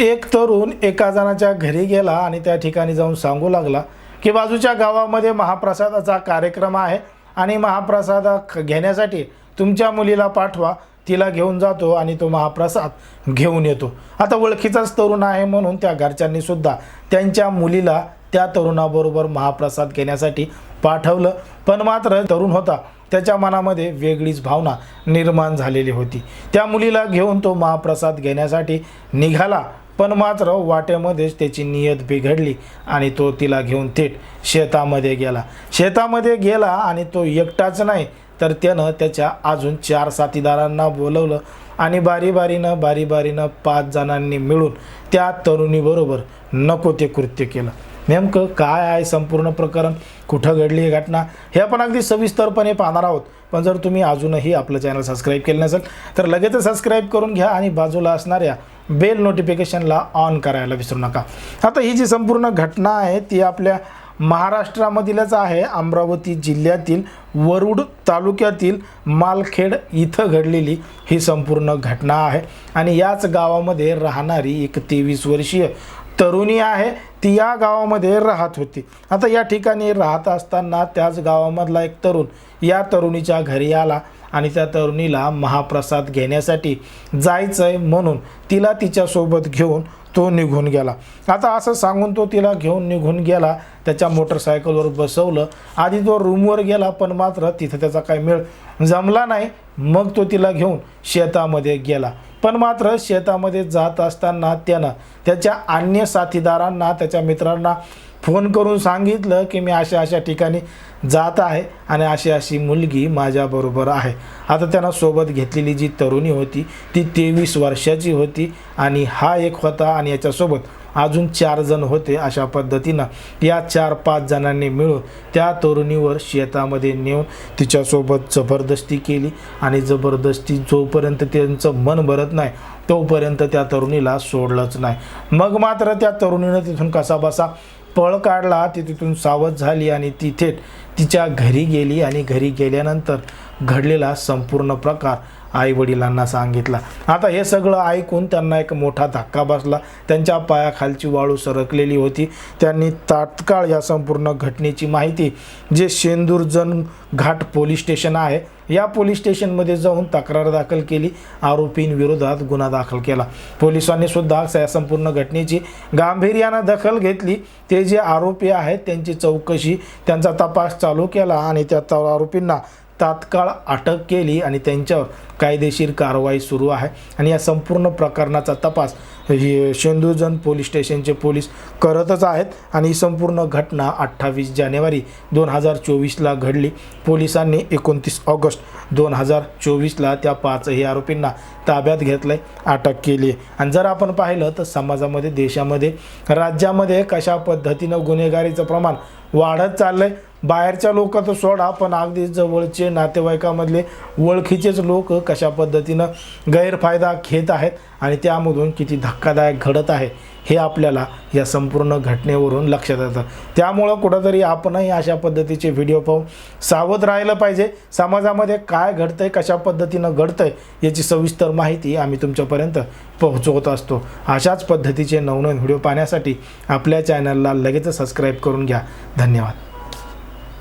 एक तरुण एका जणाच्या घरी गेला आणि त्या ठिकाणी जाऊन सांगू लागला की बाजूच्या गावामध्ये महाप्रसादाचा कार्यक्रम आहे आणि महाप्रसाद ख- घेण्यासाठी तुमच्या मुलीला पाठवा तिला घेऊन जातो आणि तो महाप्रसाद घेऊन येतो. आता ओळखीचाच तरुण आहे म्हणून त्या घरच्यांनीसुद्धा त्यांच्या मुलीला त्या तरुणाबरोबर महाप्रसाद घेण्यासाठी पाठवलं. पण मात्र तरुण होता त्याच्या मनामध्ये वेगळीच भावना निर्माण झालेली होती. त्या मुलीला घेऊन तो महाप्रसाद घेण्यासाठी निघाला पण मात्र वाटेमध्येच त्याची नियत बिघडली आणि तो तिला घेऊन थेट शेतामध्ये गेला. शेतामध्ये गेला आणि तो एकटाच नाही तर त्यानं त्याच्या अजून चार साथीदारांना बोलवलं आणि बारी बारीनं बारी बारीनं पाच जणांनी मिळून त्या तरुणीबरोबर नको ते कृत्य केलं. नेमकं काय आहे संपूर्ण प्रकरण? कुठं घडली ही घटना? हे आपण अगदी सविस्तरपणे पाहणार आहोत. पण जर तुम्ही अजूनही आपलं चॅनल सबस्क्राईब केलं नसेल तर लगेचच सबस्क्राईब करून घ्या आणि बाजूला असणाऱ्या बेल नोटिफिकेशनला ऑन करायला विसरू नका. आता ही जी संपूर्ण घटना आहे ती आपल्या महाराष्ट्रामधीलच आहे. अमरावती जिल्ह्यातील वरुड तालुक्यातील मालखेड इथं घडलेली ही संपूर्ण घटना आहे. आणि याच गावामध्ये राहणारी एक तेवीस वर्षीय तरुणी आहे ती या गावामध्ये राहत होती. आता या ठिकाणी राहत असताना त्याच गावामधला एक तरुण या तरुणीच्या घरी आला आणि त्या तरुणीला महाप्रसाद घेण्यासाठी जायचं आहे म्हणून तिला तिच्यासोबत घेऊन तो निघून गेला. आता असं सांगून तो तिला घेऊन निघून गेला त्याच्या मोटरसायकलवर बसवलं. आधी तो रूमवर गेला पण मात्र तिथं त्याचा काही मेळ जमला नाही. मग तो तिला घेऊन शेतामध्ये गेला. पण मात्र शेतामध्ये जात असताना त्यानं त्याच्या अन्य साथीदारांना त्याच्या मित्रांना फोन करून सांगितलं की मी अशा अशा ठिकाणी जात आहे आणि अशी अशी मुलगी माझ्याबरोबर आहे. आता त्यानं सोबत घेतलेली जी तरुणी होती ती तेवीस वर्षाची होती आणि हा एक होता आणि याच्यासोबत अजून चार जण होते अशा पद्धतीनं. या चार पाच जणांनी मिळून त्या तरुणीवर शेतामध्ये नेऊन तिच्यासोबत जबरदस्ती केली आणि जबरदस्ती जोपर्यंत त्यांचं मन भरत नाही तोपर्यंत त्या तरुणीला सोडलंच नाही. मग मात्र त्या तरुणीनं तिथून कसा बसा पळ काढला ती तिथून सावध झाली आणि ती थेट तिच्या घरी गेली आणि घरी गेल्यानंतर घडलेला संपूर्ण प्रकार आई वडिलांना सांगितला. आता हे सगळं ऐकून त्यांना एक मोठा धक्का बसला. त्यांच्या पायाखालची वाळू सरकलेली होती. त्यांनी तात्काळ या संपूर्ण घटनेची माहिती जे शेंदूरजन घाट पोलीस स्टेशन आहे या पोलीस स्टेशनमध्ये जाऊन तक्रार दाखल केली. आरोपींविरोधात गुन्हा दाखल केला. पोलिसांनी सुद्धा या संपूर्ण घटनेची गांभीर्यानं दखल घेतली. ते जे आरोपी आहेत त्यांची चौकशी त्यांचा तपास चालू केला आणि त्या आरोपींना तात्काळ अटक केली आणि त्यांच्यावर कायदेशीर कारवाई सुरू आहे. आणि या संपूर्ण प्रकरणाचा तपास हे शेंदूरजन पोलीस स्टेशनचे पोलीस करतच आहेत. आणि ही संपूर्ण घटना अठ्ठावीस जानेवारी दोन हजार चोवीसला घडली. पोलिसांनी एकोणतीस ऑगस्ट दोन हजार चोवीसला त्या पाचही आरोपींना ताब्यात घेतलं आहे अटक केली आहे आणि जर आपण पाहिलं तर समाजामध्ये देशामध्ये राज्यामध्ये कशा पद्धतीनं गुन्हेगारीचं प्रमाण वाढत चाललंय बाहेरच्या लोक तर सोडा पण अगदी जवळचे नातेवाईकामधले ओळखीचेच लोक कशा पद्धतीनं गैरफायदा घेत आहेत आणि त्यामधून किती धक्कादायक घडत आहे हे आपल्याला या संपूर्ण घटनेवरून लक्षात येतं. त्यामुळं कुठंतरी आपणही अशा पद्धतीचे व्हिडिओ पाहून सावध राहिलं पाहिजे. समाजामध्ये काय घडतं आहे कशा पद्धतीनं घडतं आहे याची सविस्तर माहिती आम्ही तुमच्यापर्यंत पोहोचवत असतो. अशाच पद्धतीचे नवनवीन व्हिडिओ पाहण्यासाठी आपल्या चॅनलला लगेचच सबस्क्राईब करून घ्या. धन्यवाद.